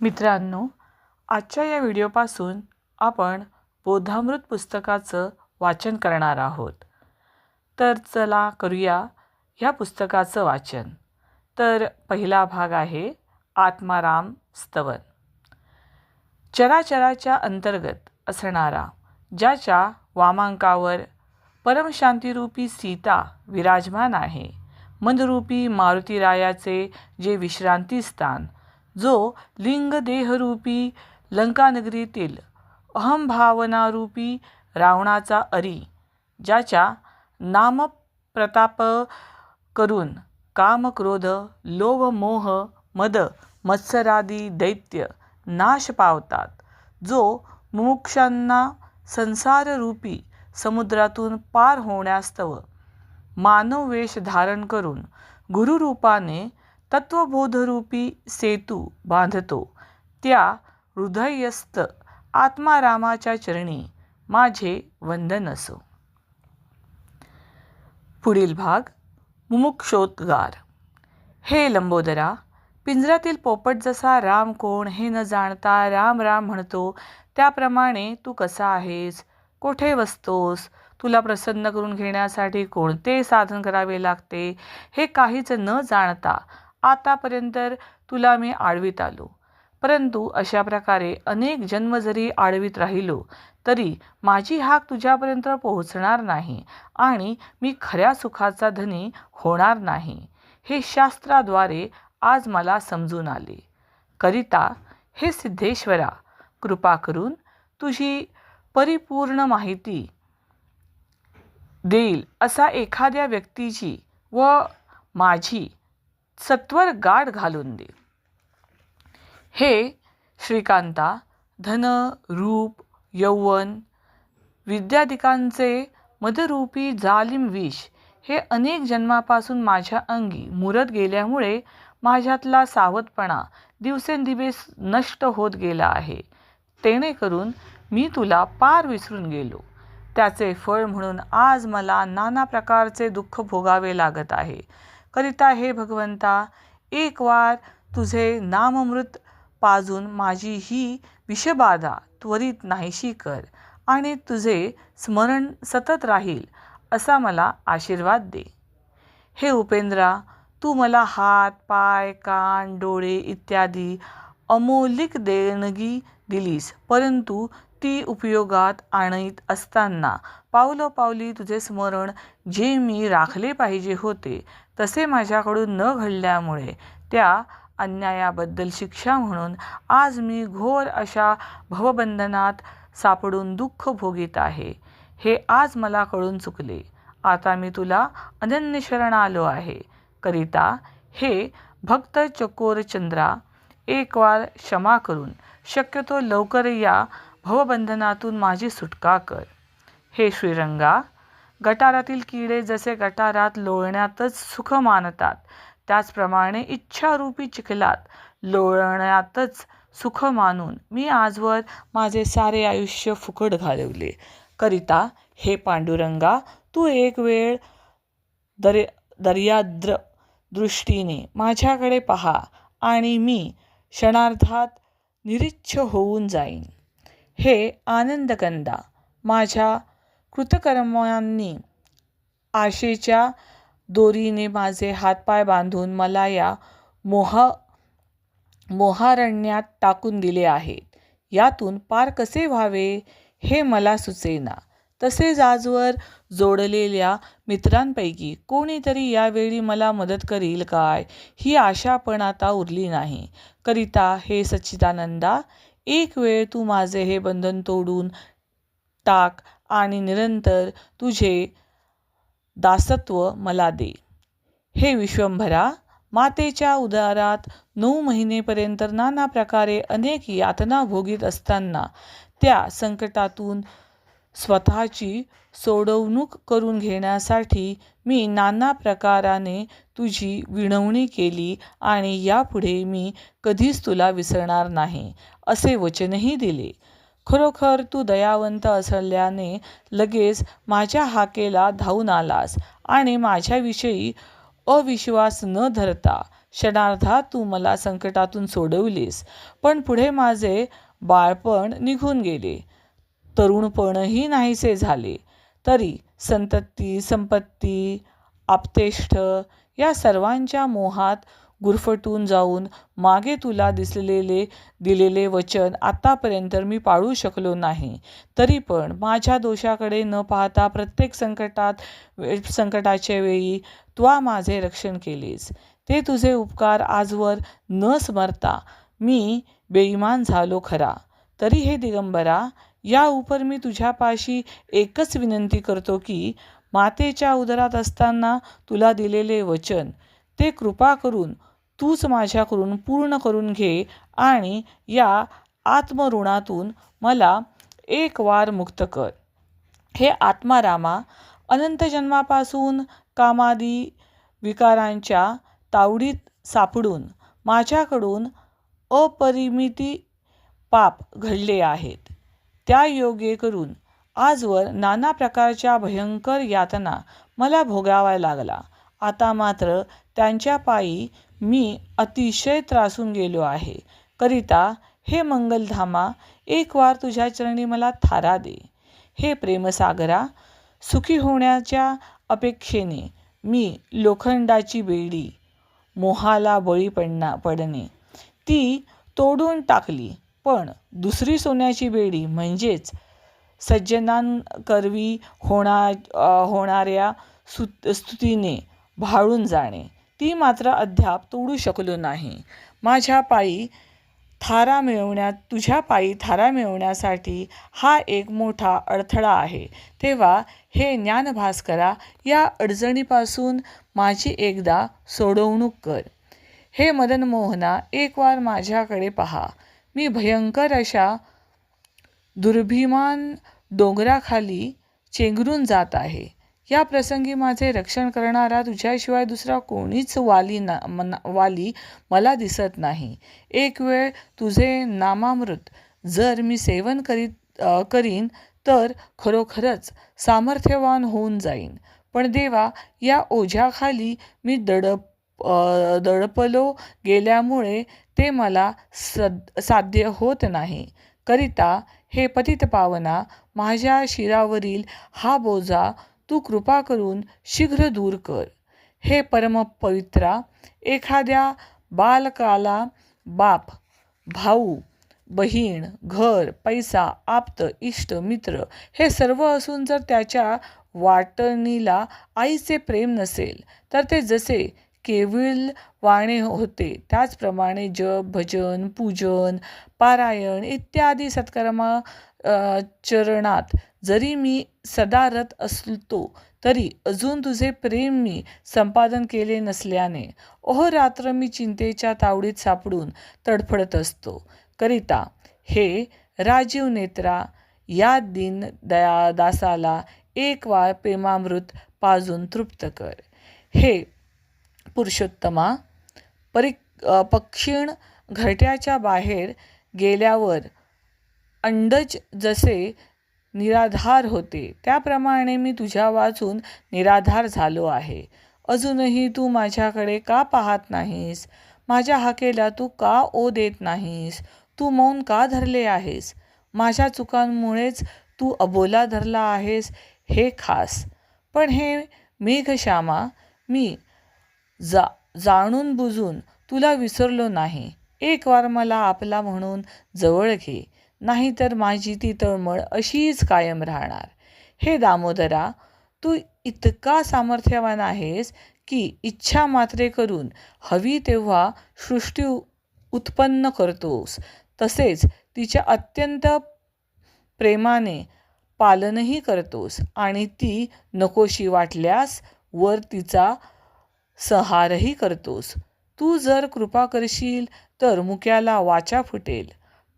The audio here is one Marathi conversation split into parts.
मित्रांनो आजच्या या व्हिडिओपासून आपण बोधामृत पुस्तकाचं वाचन करणार आहोत. तर चला करूया ह्या पुस्तकाचं वाचन. तर पहिला भाग आहे आत्माराम स्तवन. चराचराच्या अंतर्गत असणारा ज्याच्या वामांकावर परमशांतीरूपी सीता विराजमान आहे मनरूपी मारुतीरायाचे जे विश्रांतीस्थान जो लिंगदेहरूपी लंकानगरीतील अहमभावनारूपी रावणाचा अरी ज्याच्या नामप्रताप करून काम क्रोध लोभ मोह मद मत्सरादी दैत्य नाश पावतात जो मुमुक्षांना संसाररूपी समुद्रातून पार होण्यास्तव मानव वेश धारण करून गुरुरूपाने तत्वबोधरूपी सेतू बांधतो. त्या हृदयस्थ आत्मारामाच्या चरणी माझे वंदन असो. पुढील भाग मुमुक्षोद्गार. हे लंबोदरा पिंजऱ्यातील पोपट जसा राम कोण हे न जाणता राम राम म्हणतो त्याप्रमाणे तू कसा आहेस? कोठे बसतोस तुला प्रसन्न करून घेण्यासाठी कोणते साधन करावे लागते? हे काहीच न जाणता आतापर्यंत तुला मी आळवीत आलो. परंतु अशा प्रकारे अनेक जन्म जरी आळवीत राहिलो तरी माझी हाक तुझ्यापर्यंत पोहोचणार नाही आणि मी खऱ्या सुखाचा धनी होणार नाही. हे शास्त्राद्वारे आज मला समजून आले. करिता हे सिद्धेश्वरा कृपा करून तुझी परिपूर्ण माहिती देईल असा एखाद्या व्यक्तीची व माझी सत्वर गाठ घालून दे. हे श्रीकांता धन रूप यौवन विद्याधिकांचे मदरूपी जालिम विष हे अनेक जन्मापासून माझ्या अंगी मुरत गेल्यामुळे माझ्यातला सावधपणा दिवसेंदिवस नष्ट होत गेला आहे. तेणेकरून मी तुला पार विसरून गेलो. त्याचे फळ म्हणून आज मला नाना प्रकारचे दुःख भोगावे लागत आहे. करिता हे भगवंता एक वार तुझे नाममृत पाजून माझी ही विषबाधा त्वरित नाहीशी कर आणि तुझे स्मरण सतत राहील असा मला आशीर्वाद दे. हे उपेंद्रा तू मला हात पाय कान डोळे इत्यादी अमौलिक देणगी दिलीस परंतु ती उपयोगात आणीत असताना पावलोपावली तुझे स्मरण जे मी राखले पाहिजे होते तसे माझ्याकडून न घडल्यामुळे त्या अन्यायाबद्दल शिक्षा म्हणून आज मी घोर अशा भवबंधनात सापडून दुःख भोगीत आहे. हे आज मला कळून चुकले. आता मी तुला अनन्य शरण आलो आहे. करिता हे भक्त चकोरचंद्रा एक वार क्षमा करून शक्यतो लवकर या भवबंधनातून माझी सुटका कर. हे श्रीरंगा गटारातील किडे जसे गटारात लोळण्यातच सुख मानतात त्याचप्रमाणे इच्छारूपी चिखलात लोळण्यातच सुख मानून मी आजवर माझे सारे आयुष्य फुकट घालवले. करिता हे पांडुरंगा तू एक वेळ दर दर्याद्र दृष्टीने माझ्याकडे पहा आणि मी क्षणार्धात निरिच्छ होऊन जाईन. हे आनंदकंदा माझ्या कृतकर्मांनी आशेच्या दोरीने माझे हातपाय बांधून मला या मोह मोहारण्यात टाकून दिले आहेत. यातून पार कसे व्हावे हे मला सुचेना. तसेच आजवर जोडलेल्या मित्रांपैकी कोणीतरी यावेळी मला मदत करील काय? ही आशा पण आता उरली नाही. करिता हे सच्चिदानंदा एक वेळ तू माझे हे बंधन तोडून टाक आणि निरंतर तुझे दासत्व मला दे. हे विश्वंभरा मातेच्या उदारात नऊ महिनेपर्यंत नाना प्रकारे अनेक यातना भोगीत असताना त्या संकटातून स्वतःची सोडवणूक करून घेण्यासाठी मी नाना प्रकाराने तुझी विनवणी केली आणि यापुढे मी कधीच तुला विसरणार नाही असे वचनही दिले. खरोखर तू दयावंत असल्याने लगेच माझ्या हाकेला धावून आलास आणि माझ्याविषयी अविश्वास न धरता क्षणार्धात तू मला संकटातून सोडवलीस पण पुढे माझे बाळपण निघून गेले. तरुणपणही नाहीसे झाले. तरी संतती संपत्ती आपतेष्ठ या सर्वांच्या मोहात गुरफटून जाऊन मागे तुला दिसलेले दिलेले वचन आत्तापर्यंत मी पाळू शकलो नाही. तरी पण माझ्या दोषाकडे न पाहता प्रत्येक संकटात संकटाच्या वेळी त्वा माझे रक्षण केलेस. ते तुझे उपकार आजवर न स्मरता मी बेईमान झालो खरा. तरी हे दिगंबरा या उपर मी तुझ्यापाशी एकच विनंती करतो की मातेच्या उदरात असताना तुला दिलेले वचन. ते कृपा करून तूच माझ्याकडून पूर्ण करून घे आणि या आत्मऋणातून मला एक वार मुक्त कर. हे आत्मारामा अनंत जन्मापासून कामादी विकारांच्या तावडीत सापडून माझ्याकडून अपरिमिती पाप घडले आहेत. त्या योगे करून आजवर नाना प्रकारच्या भयंकर यातना मला भोगावा लागला. आता मात्र त्यांच्या पायी मी अतिशय त्रासून गेलो आहे. करिता हे मंगलधामा एक वार तुझ्या चरणी मला थारा दे. हे प्रेमसागरा सुखी होण्याच्या अपेक्षेने मी लोखंडाची बेडी मोहाला बळी पडना पडणे. ती तोडून टाकली पण दुसरी सोन्याची बेडी म्हणजेच सज्जनांकरवी होणार होणाऱ्या सु स्तुतीने भाळून जाणे. ती मात्र अद्याप तोडू शकलो नाही. माझ्या पायी थारा मिळवण्यात तुझ्या पायी थारा मिळवण्यासाठी हा एक मोठा अडथळा आहे. तेव्हा हे ज्ञानभास्करा या अडचणीपासून माझी एकदा सोडवणूक कर. हे मदनमोहना एक वार माझ्याकडे पहा. मी भयंकर अशा दुर्भिमान डोंगराखाली चेंगरून जात आहे. या प्रसंगी माझे रक्षण करणारा तुझ्याशिवाय दुसरा कोणीच वाली ना मना वाली मला दिसत नाही. एक वेळ तुझे नामामृत जर मी सेवन करीत करीन तर खरोखरच सामर्थ्यवान होऊन जाईन. पण देवा या ओझ्याखाली मी दडप दडपलो गेल्यामुळे ते मला सद साध्य होत नाही. करिता हे पतितपावना माझ्या शिरावरील हा बोजा तू कृपा करून शीघ्र दूर कर. हे परमपवित्रा एखाद्या बालकाला बाप भाऊ बहीण घर पैसा आप्त इष्ट मित्र हे सर्व असून जर त्याच्या वाटणीला आईचे प्रेम नसेल तर ते जसे केविल वाणे होते. त्याचप्रमाणे जप भजन पूजन पारायण इत्यादी सत्कर्मा चरणात जरी मी सदारत असतो तरी अजून तुझे प्रेम मी संपादन केले नसल्याने रात्र मी चिंतेच्या तावडीत सापडून तडफडत असतो. करिता हे राजीव नेत्रा या दिन दया दासाला एक वार प्रेमामृत पाजून तृप्त कर. हे पुरुषोत्तमा परि पक्षीण घरट्याच्या बाहेर गेल्यावर अंडज जसे निराधार होते. त्याप्रमाणे मी तुझ्या वाचून निराधार झालो आहे. अजूनही तू माझ्याकडे का पाहत नाहीस? माझ्या हाकेला तू का ओ देत नाहीस? तू मौन का धरले आहेस? माझ्या चुकांमुळेच तू अबोला धरला आहेस हे खास. पण हे मेघश्यामा मी जा जाणून बुजून तुला विसरलो नाही. एक वार मला आपला म्हणून जवळ घे नाहीतर माझी ती तळमळ अशीच कायम राहणार. हे दामोदरा तू इतका सामर्थ्यवान आहेस की इच्छा मात्रे करून हवी तेव्हा सृष्टी उत्पन्न करतोस. तसेच तिच्या अत्यंत प्रेमाने पालनही करतोस आणि ती नकोशी वाटल्यास वर तिचा सहारही करतोस. तू जर कृपा करशील तर मुक्याला वाचा फुटेल.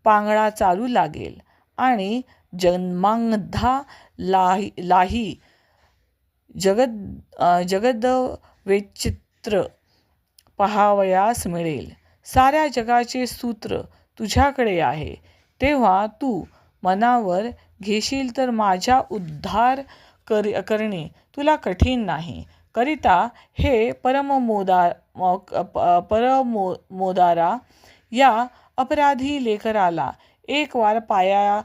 पांगळा चालू लागेल. आणि जन्मांगधा लाही लाही. जगद जगद वेचित्र पहावयास मिळेल. साऱ्या जगाचे सूत्र तुझ्याकडे आहे. तेव्हा तू मनावर घेशील तर माझ्या उद्धार कर करणे तुला कठीण नाही. करिता हे परममोदा प- परमो मोदारा या अपराधी लेकराला एक वार पाया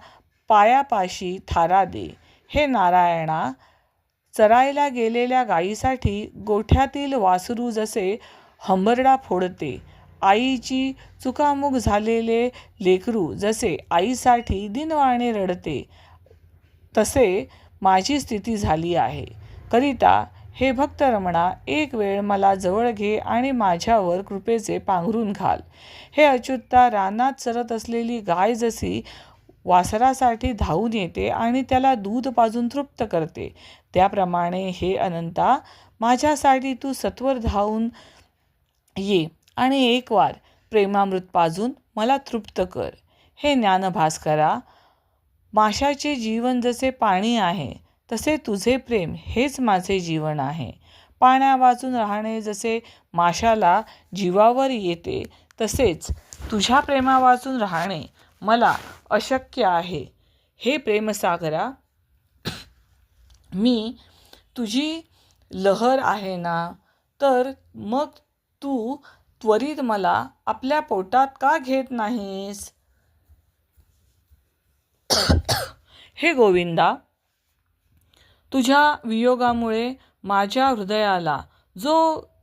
पायापाशी थारा दे. हे नारायणा चरायला गेलेल्या गायीसाठी गोठ्यातील वासरू जसे हंबरडा फोडते आईची चुकामुक झालेले लेकरू जसे आईसाठी दिनवाणे रडते तसे माझी स्थिती झाली आहे. करिता हे भक्त रमणा एक वेळ मला जवळ घे आणि माझ्यावर कृपेचे पांघरून घाल. हे अच्युता रानात चरत असलेली गाय जशी वासरासाठी धावून येते आणि त्याला दूध पाजून तृप्त करते. त्याप्रमाणे हे अनंता माझ्यासाठी तू सत्वर धावून ये आणि एक वार प्रेमामृत पाजून मला तृप्त कर. हे ज्ञानभास्करा माशाचे जीवन जसे पाणी आहे तसे तुझे प्रेम हेच माझे जीवन आहे. पाण्या वाचून राहणे जसे माशाला जीवावर येते तसेच तुझ्या प्रेमा वाचून राहणे मला अशक्य आहे. हे प्रेमसागरा मी तुझी लहर आहे ना? तर मग तू त्वरित मला आपल्या पोटात का घेत नाहीस? हे गोविंदा तुझ्या वियोगामुळे माझ्या हृदयाला जो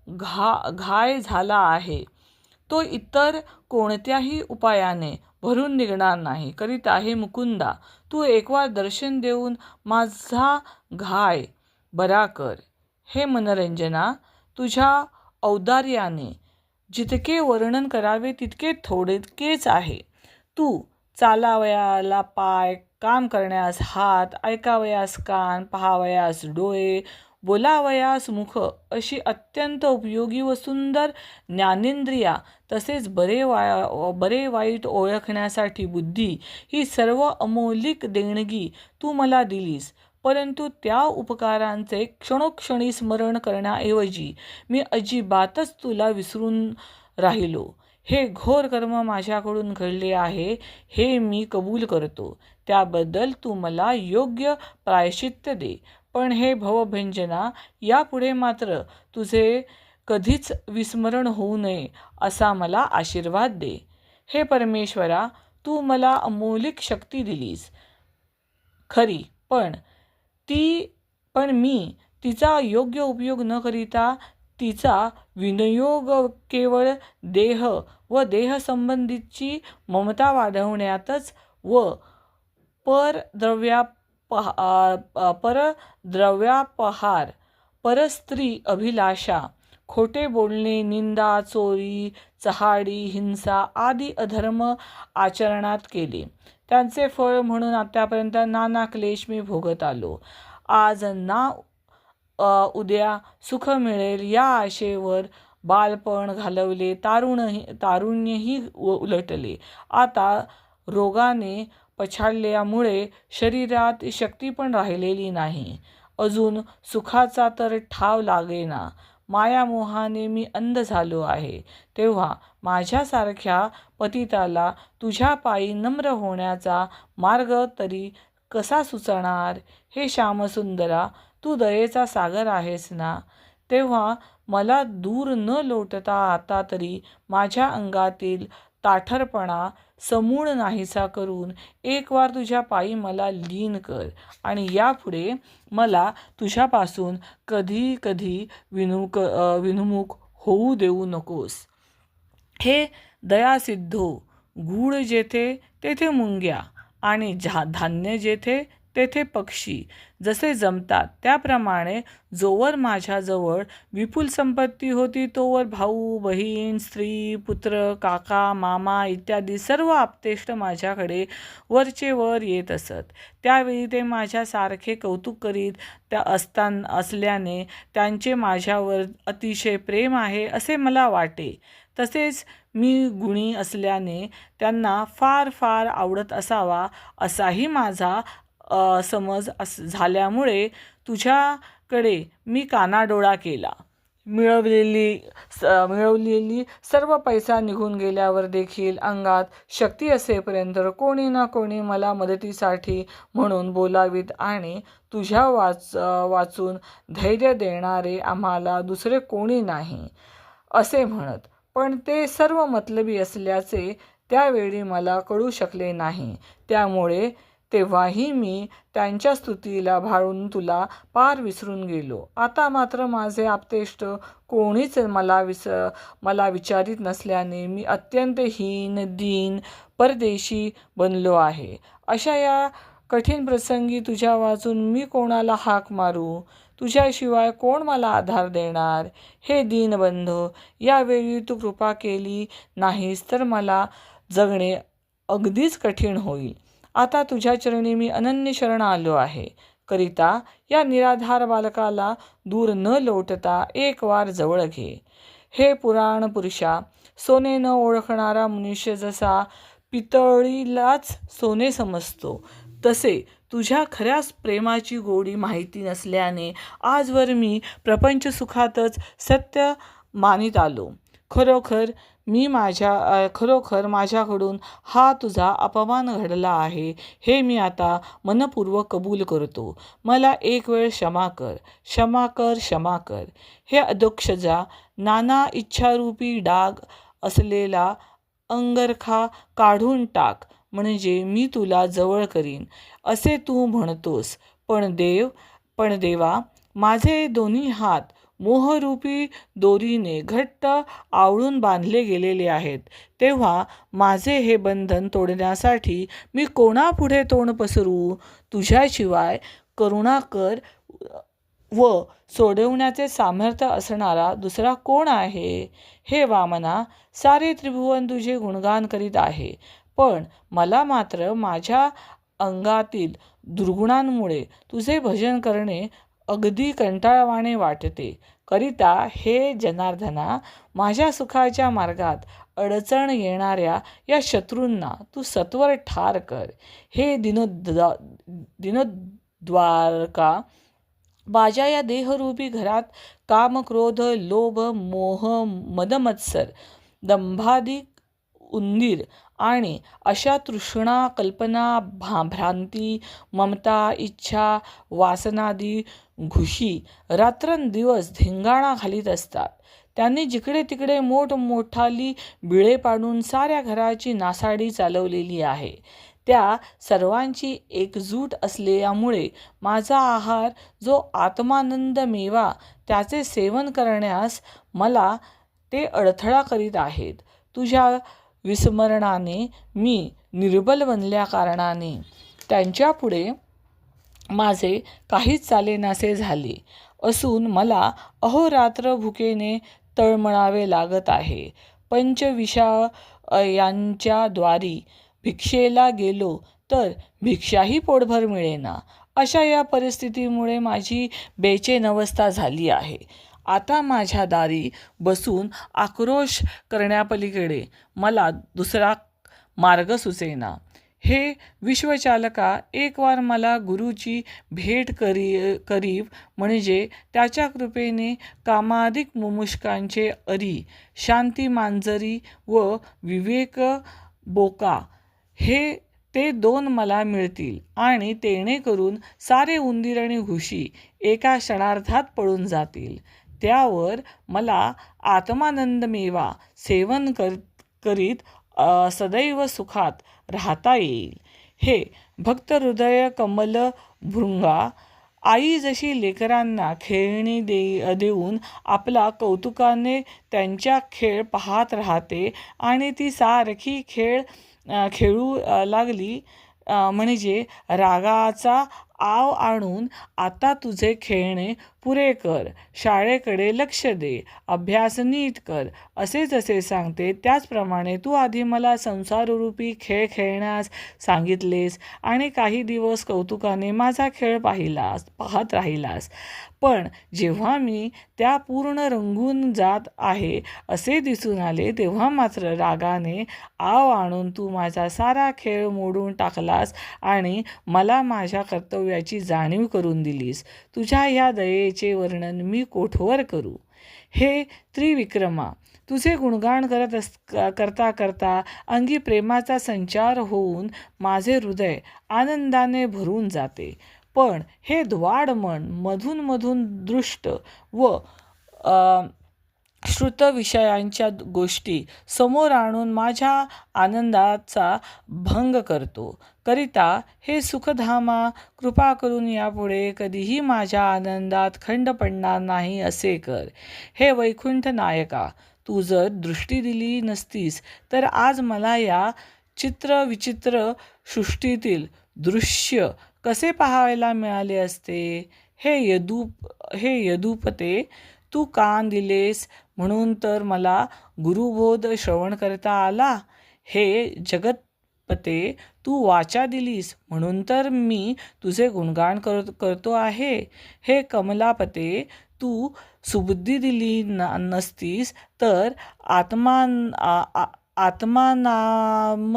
घा घाय झाला आहे तो इतर कोणत्याही उपायाने भरून निघणार नाही. करीत आहे मुकुंदा तू एकवार दर्शन देऊन माझा घाय बरा कर. हे मनरंजना तुझ्या औदार्याने जितके वर्णन करावे तितके थोडकेच आहे. तू चालावयाला पाय काम करण्यास हात ऐकावयास कान पहावयास डोळे बोलावयास मुख अशी अत्यंत उपयोगी व सुंदर ज्ञानेंद्रिया तसेच बरे वा बरे वाईट ओळखण्यासाठी बुद्धी ही सर्व अमौलिक देणगी तू मला दिलीस. परंतु त्या उपकारांचे क्षणोक्षणी स्मरण करण्याऐवजी मी अजिबातच तुला विसरून राहिलो. हे घोर कर्म माझ्याकडून घडले आहे हे मी कबूल करतो. त्याबद्दल तू मला योग्य प्रायश्चित्य दे. पण हे भवभंजना यापुढे मात्र तुझे कधीच विस्मरण होऊ नये असा मला आशीर्वाद दे. हे परमेश्वरा तू मला अमौलिक शक्ती दिलीस. खरी पण ती पण मी तिचा योग्य उपयोग न करिता तिचा विनियोग केवळ देह व देहसंबंधीची ममता वाढवण्यातच व परद्रव्यापहा परद्रव्यापहार परस्त्री अभिलाषा खोटे बोलणे निंदा चोरी चहाडी हिंसा आदी अधर्म आचरणात केले. त्यांचे फळ म्हणून आत्तापर्यंत नाना क्लेश मी भोगत आलो. आज ना उद्या सुख मिळेल या आशेवर बालपण घालवले तारुणही तारुण्यही उलटले. आता रोगाने पछाडल्यामुळे शरीरात शक्ती पण राहिलेली नाही. अजून सुखाचा तर ठाव लागेना. मायामोहाने मी अंध झालो आहे. तेव्हा माझ्यासारख्या पतिताला तुझ्या पायी नम्र होण्याचा मार्ग तरी कसा सुचणार? हे श्यामसुंदरा तू दयेचा सागर आहेस ना? तेव्हा मला दूर न लोटता आता तरी माझ्या अंगातील ताठरपणा समूळ नाहीसा करून एक वार तुझ्या पायी मला लीन कर आणि यापुढे मला तुझ्यापासून कधी कधी विनुक विनुमुख होऊ देऊ नकोस. हे दयासिद्धो गूळ जेथे तेथे मुंग्या आणि झा धान्य जेथे तेथे पक्षी जसे जमतात. त्याप्रमाणे जोवर माझ्याजवळ विपुल संपत्ती होती तोवर भाऊ बहीण स्त्री पुत्र काका मामा इत्यादी सर्व आपतेष्ट माझ्याकडे वरचे वर येत असत. त्यावेळी ते माझ्यासारखे कौतुक करीत त्या असतान असल्याने त्यांचे माझ्यावर अतिशय प्रेम आहे असे मला वाटे. तसेच मी गुणी असल्याने त्यांना फार फार आवडत असावा असाही माझा समज अस झाल्यामुळे तुझ्याकडे मी कानाडोळा केला. मिळवलेली स मिळवलेली सर्व पैसा निघून गेल्यावर देखील अंगात शक्ती असेपर्यंत कोणी ना कोणी मला मदतीसाठी म्हणून बोलावीत आणि तुझ्या वाच वाचून धैर्य देणारे आम्हाला दुसरे कोणी नाही असे म्हणत. पण ते सर्व मतलबी असल्याचे त्यावेळी मला कळू शकले नाही. त्यामुळे तेव्हाही मी त्यांच्या स्तुतीला भाळून तुला पार विसरून गेलो. आता मात्र माझे आप्तेष्ट कोणीच मला विस मला विचारित नसल्याने मी अत्यंत हीन दीन परदेशी बनलो आहे. अशा या कठीण प्रसंगी तुझ्या वाचून मी कोणाला हाक मारू? तुझ्याशिवाय कोण मला आधार देणार? हे दीनबंधू यावेळी तू कृपा केली नाहीस तर मला जगणे अगदीच कठीण होईल. आता तुझ्या चरणी मी अनन्य शरण आलो आहे. करिता या निराधार बालकाला दूर न लोटता एक वार जवळ घे. हे पुराण पुरुषा सोने न ओळखणारा मनुष्य जसा पितळीलाच सोने समजतो तसे तुझ्या खऱ्याच प्रेमाची गोडी माहिती नसल्याने आजवर मी प्रपंचसुखातच सत्य मानित आलो. खरोखर मी माझ्या खरोखर माझ्याकडून हा तुझा अपमान घडला आहे हे मी आता मनपूर्वक कबूल करतो. मला एक वेळ क्षमा कर क्षमा कर क्षमा कर. हे अध्यक्षजा नाना इच्छारूपी डाग असलेला अंगरखा काढून टाक म्हणजे मी तुला जवळ करीन. असे तू म्हणतोस पण देव पण देवा माझे दोन्ही हात मोहरूपी दोरीने घट्ट आवळून बांधले गेलेले आहेत. तेव्हा माझे हे बंधन तोडण्यासाठी मी कोणापुढे तोंड पसरू? तुझ्याशिवाय करुणाकर व सोडवण्याचे सामर्थ्य असणारा दुसरा कोण आहे? हे वामना सारे त्रिभुवन तुझे गुणगान करीत आहे. पण मला मात्र माझ्या अंगातील दुर्गुणांमुळे तुझे भजन करणे अगदी कंटाळवाणे वाटते. करिता हे जनार्दना माझ्या सुखाच्या मार्गात अडचण येणाऱ्या या शत्रूंना तू सत्वर ठार कर. हे दिनोद्वा दिनोद्वारका माझ्या या देहरूपी घरात काम क्रोध लोभ मोह मदमत्सर दंभादी उंदीर आणि अशा तृष्णा कल्पना भा भ्रांती ममता इच्छा वासनादी घुशी रात्रंदिवस धिंगाणा घालीत असतात. त्यांनी जिकडे तिकडे मोठमोठाली बिळे पाडून साऱ्या घराची नासाडी चालवलेली आहे. त्या सर्वांची एकजूट असलेल्यामुळे माझा आहार जो आत्मानंद मेवा त्याचे सेवन करण्यास मला ते अडथळा करीत आहेत. तुझ्या विस्मरणाने मी निर्बल बनल्या कारणाने त्यांच्यापुढे माझे काहीच चालेनासे झाले. असून मला अहोरात्र भुकेने तळमळावे लागत आहे. पंचविषा यांच्या द्वारी भिक्षेला गेलो तर भिक्षाही पोटभर मिळेना. अशा या परिस्थितीमुळे माझी बेचैन अवस्था झाली आहे. आता माझ्या दारी बसून आक्रोश करण्यापलीकडे मला दुसरा मार्ग सुचेना. हे विश्वचालका एक वार मला गुरुची भेट करी करीव म्हणजे त्याच्या कृपेने कामाधिक मुमुष्कांचे अरी शांती मांजरी व विवेक बोका हे ते दोन मला मिळतील आणि तेणे करून सारे उंदीर आणि घुशी एका क्षणार्धात पळून जातील. त्यावर मला आत्मानंद मेवा सेवन कर करीत सदैव सुखात राहता येईल. हे भक्त हृदय कमल भृंगा आई जशी लेकरांना खेळणी दे देऊन आपला कौतुकाने त्यांच्या खेळ पाहत राहते आणि ती सारखी खेळ खेळू लागली म्हणजे रागाचा आव आणून आता तुझे खेळणे पुरे कर शाळेकडे लक्ष दे अभ्यास नीट कर असे जसे सांगते त्याचप्रमाणे तू आधी मला संसाररूपी खेळ खेळण्यास सांगितलेस आणि काही दिवस कौतुकाने माझा खेळ पाहिलास पाहत राहिलास. पण जेव्हा मी त्या पूर्ण रंगून जात आहे असे दिसून आले तेव्हा मात्र रागाने आव आणून तू माझा सारा खेळ मोडून टाकलास आणि मला माझ्या कर्तव्याची जाणीव करून दिलीस. तुझ्या ह्या कथेचे वर्णन मी कोठवर करू? हे त्रिविक्रमा तुझे गुणगान करत अस करता करता अंगी प्रेमाचा संचार होऊन माझे हृदय आनंदाने भरून जाते. पण हे द्वाड मन मधून मधून दृष्ट व श्रुत विषयांच्या गोष्टी समोर आणून माझ्या आनंदाचा भंग करतो. करिता हे सुखधामा कृपा करून यापुढे कधीही माझ्या आनंदात खंड पडणार नाही असे कर. हे वैकुंठ नायका तू जर दृष्टी दिली नसतीस तर आज मला या चित्र विचित्र सृष्टीतील दृश्य कसे पाहायला मिळाले असते? हे यदूप हे यदुपते तू कान दिलेस म्हणून तर मला गुरुबोध श्रवण करता आला. हे जगत पते तू वाचा दिलीस म्हणून तर मी तुझे गुणगान कर करतो आहे. हे कमलापते तू सुबुद्धी दिली न नसतीस तर आत्मान आ- आ- आत्मानाम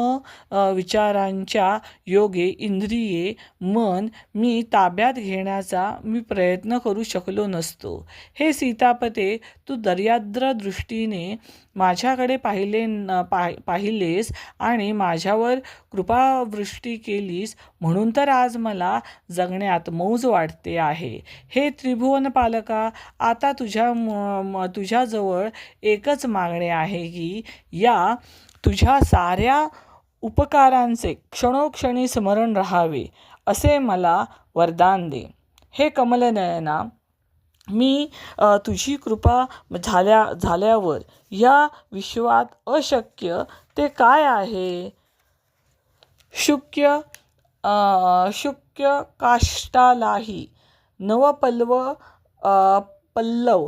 विचारांच्या योगे इंद्रिये मन मी ताब्यात घेण्याचा मी प्रयत्न करू शकलो नसतो. हे सीतापते तू दर्याद्र दृष्टीने माझ्याकडे पाहिले न पाह पाहिलेस आणि माझ्यावर कृपावृष्टी केलीस म्हणून तर आज मला जगण्यात मौज वाटते आहे. हे त्रिभुवन पालका आता तुझ्या म- म- तुझ्याजवळ एकच मागणे आहे की या तुझ्या साऱ्या उपकारांचे क्षणोक्षणी स्मरण राहावे असे मला वरदान दे. हे कमलनयना मी तुझी कृपा झाल्या झाल्यावर या विश्वात अशक्य ते काय आहे? शुक्य शुक्य काष्टालाही नवपल्व पल्लव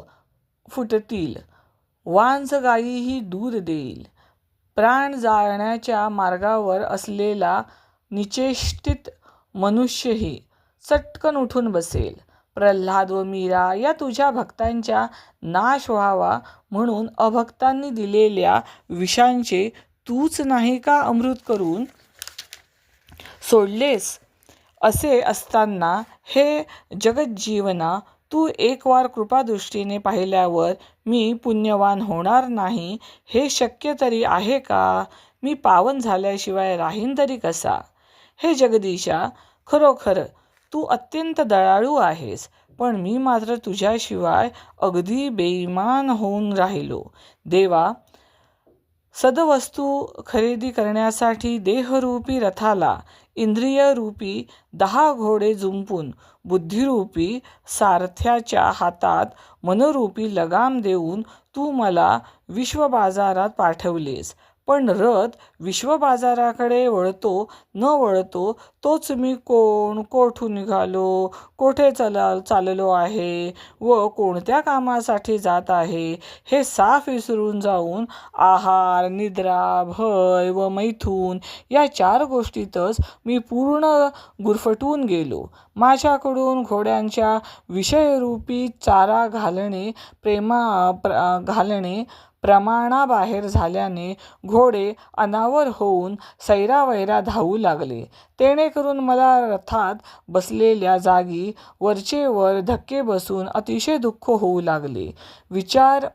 फुटतील. वांझगाईही गायीही दूध देईल. प्राण जाळण्याच्या मार्गावर असलेला निचेष्टित मनुष्यही चटकन उठून बसेल. प्रल्हाद व मीरा या तुझ्या भक्तांच्या नाश व्हावा म्हणून अभक्तांनी दिलेल्या विषांचे तूच नाही का अमृत करून सोडलेस? असे असताना हे जगज्जीवना तू एक वार कृपादृष्टीने पाहिल्यावर मी पुण्यवान होणार नाही. हे शक्य तरी आहे का? मी पावन झाल्याशिवाय राहीन तरी कसा? हे जगदीशा खरोखर तू अत्यंत दयाळू आहेस पण मी मात्र तुझ्याशिवाय अगदी बेईमान होऊन राहिलो. देवा सदवस्तू खरेदी करण्यासाठी देहरूपी रथाला इंद्रियरूपी दहा घोडे जुंपून बुद्धिरूपी सारथ्याच्या हातात मनरूपी लगाम देऊन तू मला विश्वबाजारात पाठवलेस. पण रथ विश्वबाजाराकडे वळतो न वळतो तोच मी कोण कोठून निघालो कोठे चला चाललो आहे व कोणत्या कामासाठी जात आहे हे साफ विसरून जाऊन आहार निद्रा भय व मैथून या चार गोष्टीतच मी पूर्ण गुरफटून गेलो. माझ्याकडून घोड्यांच्या विषयरूपी चारा घालणे प्रेमा प्र घालणे प्रमाणाबाहेर झाल्याने घोडे अनावर होऊन सैरावैरा धावू लागले. तेणेकरून मला रथात बसलेल्या जागी वरचेवर धक्के बसून अतिशय दुःख होऊ लागले. विचार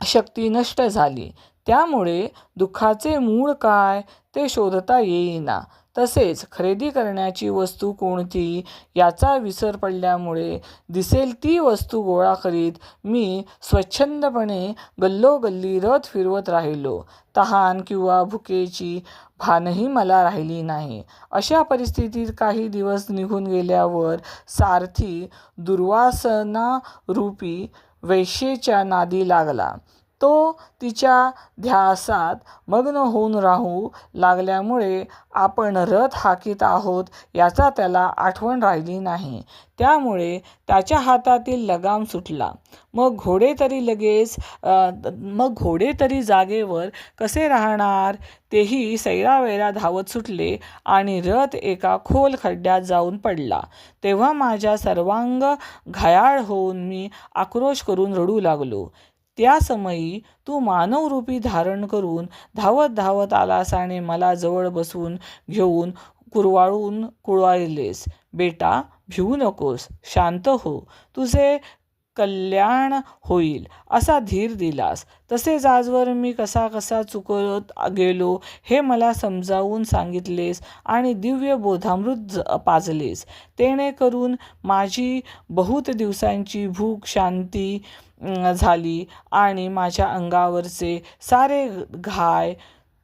शक्ती नष्ट झाली. त्यामुळे दुःखाचे मूळ काय ते शोधता येईना. तसेच खरेदी करण्याची वस्तू कोणती याचा विसर पडल्यामुळे दिसेल ती वस्तू गोळा करीत मी स्वच्छंदपणे गल्लोगल्ली रथ फिरवत राहिलो. तहान किंवा भुकेची भानही मला राहिली नाही. अशा परिस्थितीत काही दिवस निघून गेल्यावर सारथी दुर्वासना रूपी वेश्येच्या नादी लागला. तो तिच्या ध्यासात मग्न होऊन राहू लागल्यामुळे आपण रथ हाकीत आहोत याचा त्याला आठवण राहिली नाही. त्यामुळे त्याच्या हातातील लगाम सुटला. मग घोडे तरी लगेच मग घोडे तरी जागेवर कसे राहणार? तेही सैरावैरा धावत सुटले आणि रथ एका खोल खड्ड्यात जाऊन पडला. तेव्हा माझ्या सर्वांग घायाळ होऊन मी आक्रोश करून रडू लागलो. त्या समयी तू मानवरूपी धारण करून धावत धावत आलास आणि मला जवळ बसून घेऊन कुरवाळून कुळवाळलेस बेटा भिवू नकोस. शांत हो. तुझे कल्याण होईल असा धीर दिलास. तसेच आजवर मी कसा कसा चुकत गेलो हे मला समजावून सांगितलेस आणि दिव्य बोधामृत ज- पाजलेस. तेणे करून माझी बहुत दिवसांची भूक शांती झाली. आणि माझ्या अंगावरचे सारे घाय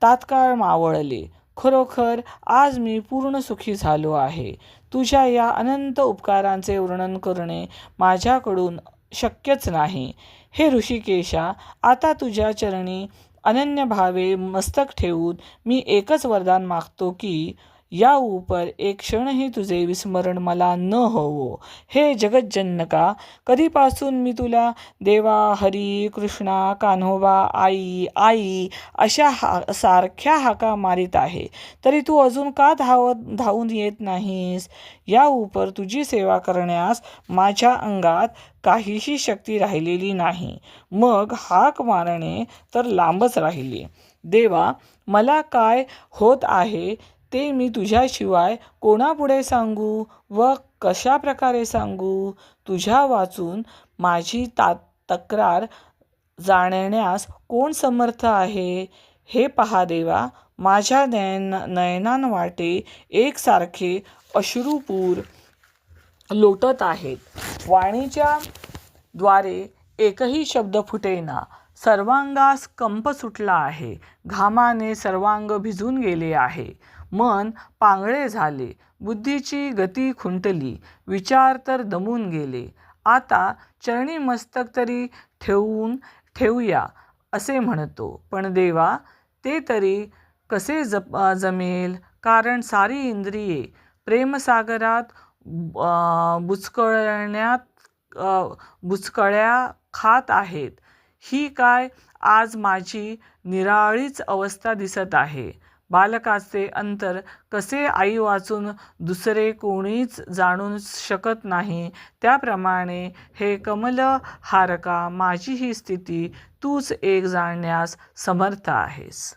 तात्काळ मावळले. खरोखर आज मी पूर्ण सुखी झालो आहे. तुझ्या या अनंत उपकारांचे वर्णन करणे माझ्याकडून शक्यच नाही. हे ऋषिकेशा आता तुझ्या चरणी अनन्य भावे मस्तक ठेवून मी एकच वरदान मागतो की या उपर एक क्षणही तुझे विस्मरण मला न होवो. हे जगज्जनका कधीपासून मी तुला देवा हरी कृष्णा कान्होबा आई आई अशा हा सारख्या हाका मारित आहे. तरी तू अजून का धावत धावून येत नाहीस? या उपर तुझी सेवा करण्यास माझ्या अंगात काहीशी शक्ती राहिलेली नाही. मग हाक मारणे तर लांबच राहिली. देवा मला काय होत आहे ते मी तुझ्याशिवाय कोणापुढे सांगू व कशा प्रकारे सांगू? तुझ्या वाचून माझी ता तक्रार जाणण्यास कोण समर्थ आहे? हे पहा देवा माझ्या नयन नयनांवाटे एकसारखे अश्रुपूर लोटत आहेत. वाणीच्या द्वारे एकही शब्द फुटेना. सर्वांगास कंप सुटला आहे. घामाने सर्वांग भिजून गेले आहे. मन पांगळे झाले बुद्धीची गती खुंटली विचार तर दमून गेले. आता चरणी मस्तक तरी ठेवून ठेवूया असे म्हणतो. पण देवा ते तरी कसे जप जमेल? कारण सारी इंद्रिये प्रेमसागरात बुचकळण्यात बुचकळ्या खात आहेत. ही काय आज माझी निराळीच अवस्था दिसत आहे? बालकाचे अंतर कसे आई वाचून दुसरे कोणीच जाणून शकत नाही. त्याप्रमाणे हे कमल हारका माझी ही स्थिती तूच एक जाणण्यास समर्थ आहेस.